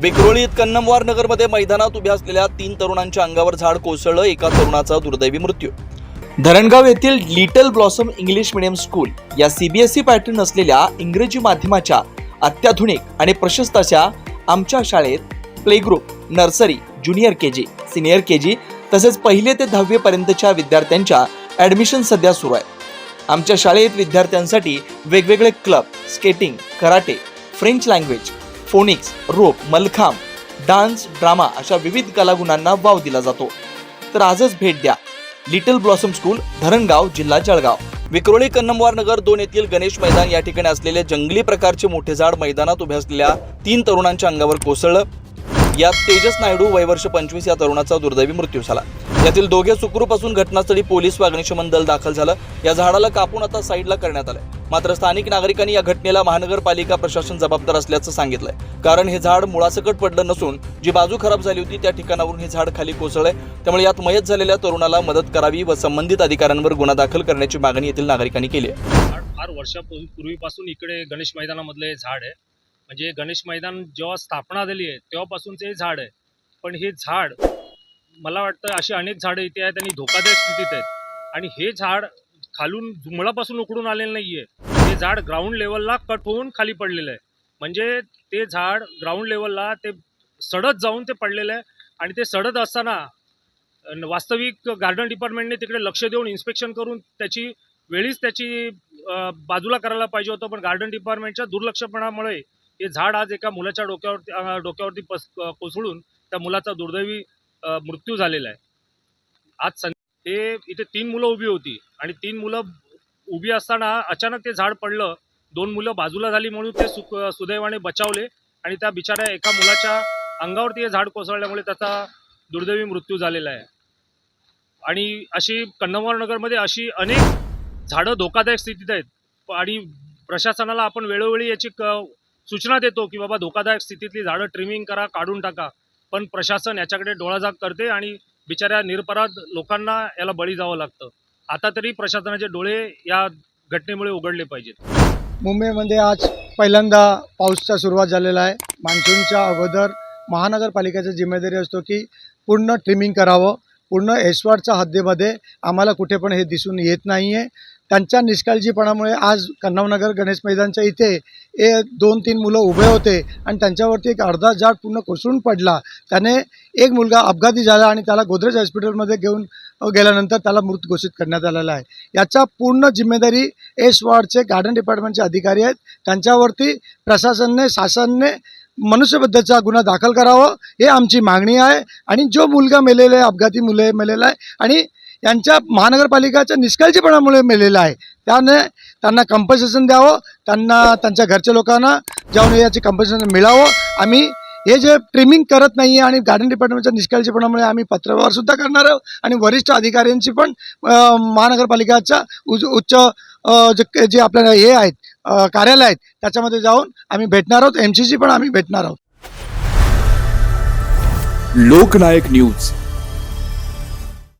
विक्रोळीत कन्नमवार नगरमध्ये मैदानात उभ्या असलेल्या तीन तरुणांच्या अंगावर झाड कोसळलं. एका तरुणाचा दुर्दैवी मृत्यू. धरणगाव येथील little blossom English medium school या सीबीएसई पॅटर्न असलेल्या इंग्रजी माध्यमाच्या अत्याधुनिक आणि प्रशस्त अशा आमच्या शाळेत play group nursery junior K G senior K G तसेच पहिले ते दहावी पर्यंतच्या विद्यार्थ्यांच्या ॲडमिशन सध्या सुरू आहे. आमच्या शाळेत विद्यार्थ्यांसाठी वेगवेगळे club skating karate French language phonics rope Mallakhamb dance drama अशा विविध कलागुणांना वाव दिला जातो. तर आजच भेट द्या. लिटल ब्लॉसम स्कूल धरणगाव जिल्हा जळगाव. विक्रोळी कन्नमवार नगर दोन येथील गणेश मैदान या ठिकाणी असलेले जंगली प्रकारचे मोठे झाड मैदानात उभे असलेल्या तीन तरुणांच्या अंगावर कोसळलं. यात तेजस नायडू वय वर्ष पंचवीस या तरुणाचा दुर्दैवी मृत्यू झाला. यातील दोघे सुखरूप असून घटनास्थळी पोलीस व अग्निशमन दल दाखल झालं. या झाडाला कापून आता साईडला करण्यात आलं मात्र स्थानिक नागरिकांनी या घटनेला महानगरपालिका प्रशासन जबाबदार असल्याचं सांगितलंय. कारण हे झाड मुळासकट पडलं नसून जी बाजू खराब झाली होती त्या ठिकाणावरून हे झाड खाली कोसळलंय. त्यामुळे यात मयत झालेल्या तरुणाला मदत करावी व संबंधित अधिकाऱ्यांवर गुन्हा दाखल करण्याची मागणी येथील नागरिकांनी केली आहे. फार वर्षापूर्वीपासून इकडे गणेश मैदानामधलं हे झाड आहे. म्हणजे गणेश मैदान जेव्हा स्थापना झाली आहे तेव्हापासूनचं हे झाड आहे. पण हे झाड मला वाटतं अशी अनेक झाडं इथे आहेत आणि धोकादायक स्थितीत आहेत. आणि हे झाड खालून मुळापासून उकडून आलेलं नाही आहे ते झाड ग्राउंड लेवलला कट होऊन खाली पडलेलं आहे. म्हणजे ते झाड ग्राउंड लेवलला ते सडत जाऊन ते पडलेलं आहे. आणि ते सडत असताना वास्तविक गार्डन डिपार्टमेंटने तिकडे लक्ष देऊन इन्स्पेक्शन करून त्याची वेळीच त्याची बाजूला करायला पाहिजे होतं. पण गार्डन डिपार्टमेंटच्या दुर्लक्षपणामुळे हे झाड आज एका मुलाच्या डोक्यावरती डोक्यावरती पस कोसळून त्या मुलाचा दुर्दैवी मृत्यू झालेला आहे. आज सं ते इथे तीन मुलं उभी होती. आणि तीन मुलं उभी असताना अचानक ते झाड पडलं. दोन मुलं बाजूला झाली म्हणून ते सुख सुदैवाने बचावले आणि त्या बिचाऱ्या एका मुलाच्या अंगावरती हे झाड कोसळल्यामुळे त्याचा दुर्दैवी मृत्यू झालेला आहे. आणि अशी कन्नमवार नगरमध्ये अशी अनेक झाडं धोकादायक स्थितीत आहेत. आणि प्रशासनाला आपण वेळोवेळी याची क सूचना देतो की बाबा धोकादायक स्थितीतली झाडं ट्रिमिंग करा काढून टाका. पण प्रशासन याच्याकडे डोळाझाक करते आणि बिचाऱ्या निरपराध लोकांना याला बळी जावं लागतं. आता तरी प्रशासनाचे डोळे या घटनेमुळे उघडले पाहिजेत. मुंबईमध्ये आज पहिल्यांदा पाऊसचा सुरुवात झालेला आहे. मान्सूनच्या अगोदर महानगरपालिकेची जिम्मेदारी असतो की पूर्ण ट्रिमिंग करावं. पूर्ण एसवाडच्या हद्दीमध्ये आम्हाला कुठे पण हे दिसून येत नाही आहे त्यांच्या निष्काळजीपणामुळे आज कन्नावनगर गणेश मैदानच्या इथे ए दोन तीन मुलं उभे होते आणि त्यांच्यावरती एक अर्धा झाड पूर्ण कोसळून पडला. त्याने एक मुलगा अपघाती झाला आणि त्याला गोदरेज हॉस्पिटलमध्ये घेऊन गेल्यानंतर त्याला मृत घोषित करण्यात आलेला आहे. याचा पूर्ण जिम्मेदारी एस वॉर्डचे गार्डन डिपार्टमेंटचे अधिकारी आहेत. त्यांच्यावरती प्रशासनने शासनने मनुष्यबद्धचा गुन्हा दाखल करावा हे आमची मागणी आहे. आणि जो मुलगा मेलेला आहे अपघाती मुले मेलेला आहे आणि यांच्या महानगरपालिकाच्या निष्काळजीपणामुळे मेलेला आहे त्याने त्यांना कंपन्सेशन द्यावं त्यांना त्यांच्या घरच्या लोकांना जाऊन याची कंपन्सेशन मिळावं. आम्ही हे जे ट्रिमिंग करत नाही आहे आणि गार्डन डिपार्टमेंटच्या निष्काळजीपणामुळे आम्ही पत्रव्यवहार सुद्धा करणार आहोत आणि वरिष्ठ अधिकाऱ्यांची पण महानगरपालिकाच्या उच्च उच्च जे जे आपल्याला हे आहेत कार्यालय आहेत त्याच्यामध्ये जाऊन आम्ही भेटणार आहोत एम सी पण आम्ही भेटणार आहोत. लोकनायक न्यूज.